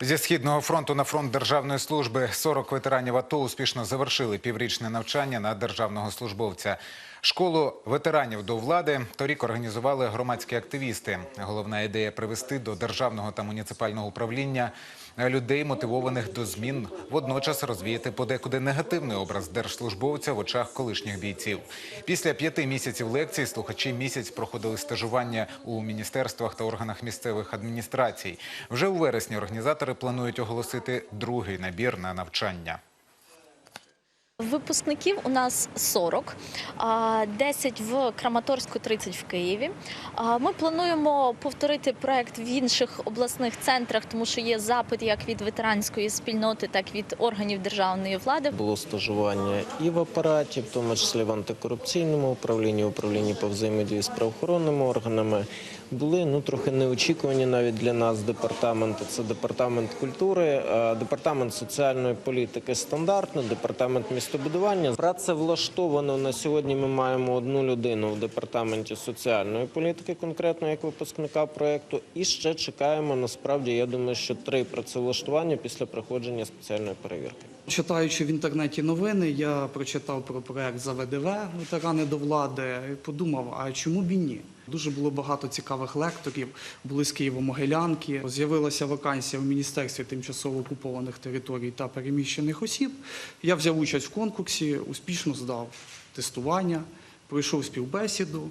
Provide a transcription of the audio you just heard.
Зі східного фронту на фронт державної служби 40 ветеранів АТО успішно завершили піврічне навчання на державного службовця. Школу ветеранів до влади торік організували громадські активісти. Головна ідея привести до державного та муніципального управління людей, мотивованих до змін, водночас розвіяти подекуди негативний образ держслужбовця в очах колишніх бійців. Після п'яти місяців лекцій слухачі місяць проходили стажування у міністерствах та органах місцевих адміністрацій. Вже у вересні організатори планують оголосити другий набір на навчання. Випускників у нас 40, а, 10 в Краматорську, 30 в Києві. Ми плануємо повторити проект в інших обласних центрах, тому що є запит як від ветеранської спільноти, так і від органів державної влади. Було стажування і в апараті, в тому числі в антикорупційному управлінні, управлінні по взаємодії з правоохоронними органами. Були ну трохи неочікувані навіть для нас департаменти. Це департамент культури, департамент соціальної політики стандартно, департамент містобудування. Працевлаштовано на сьогодні. Ми маємо одну людину в департаменті соціальної політики, конкретно як випускника проекту. І ще чекаємо. Насправді, я думаю, що три працевлаштування після проходження спеціальної перевірки. Читаючи в інтернеті новини, я прочитав про проект за ВДВ ветерани до влади. і Подумав, а чому б і ні? Дуже було багато цікавих лекторів. Були з Києво-Могилянки. З'явилася вакансія в міністерстві тимчасово окупованих територій та переміщених осіб. Я взяв участь в конкурсі, успішно здав тестування, пройшов співбесіду.